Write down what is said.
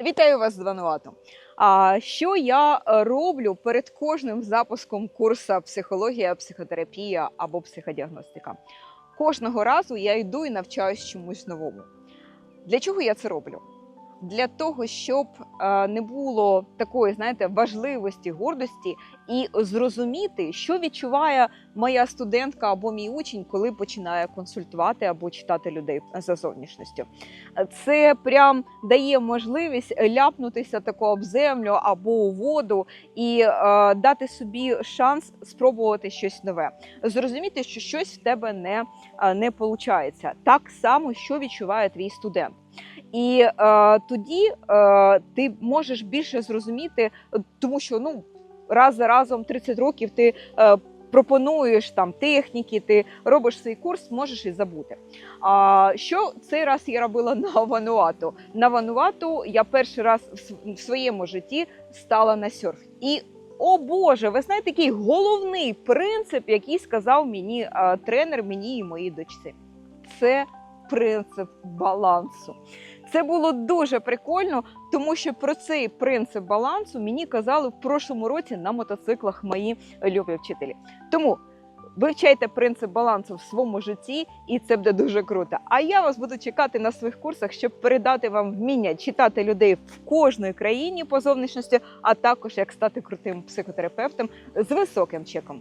Вітаю вас з Вануату. А що я е, роблю перед кожним запуском курсу психологія, психотерапія або психодіагностика? Кожного разу я йду і навчаюсь чомусь новому. Для чого я це роблю? Для того, щоб е, не було такої, знаєте, важливості, гордості і зрозуміти, що відчуває моя студентка або мій учень, коли починає консультувати або читати людей за зовнішністю. Це прям дає можливість ляпнутися тако об землю або у воду і е, дати собі шанс спробувати щось нове, зрозуміти, що щось в тебе не, е, не виходить. Так само, що відчуває твій студент. І е, тоді е, ти можеш більше зрозуміти, тому що ну раз за разом 30 років ти е, пропонуєш там техніки, ти робиш свій курс, можеш і забути. А що цей раз я робила на Вануату? На Вануату я перший раз в своєму житті стала на серф. І о Боже, ви знаєте, такий головний принцип, який сказав мені е, тренер, мені і моїй дочці. Це принцип балансу. Це було дуже прикольно, тому що про цей принцип балансу мені казали в прошлому році на мотоциклах мої любі вчителі. Тому вивчайте принцип балансу в своєму житті, і це буде дуже круто. А я вас буду чекати на своїх курсах, щоб передати вам вміння читати людей в кожній країні по зовнішності, а також як стати крутим психотерапевтом з високим чеком.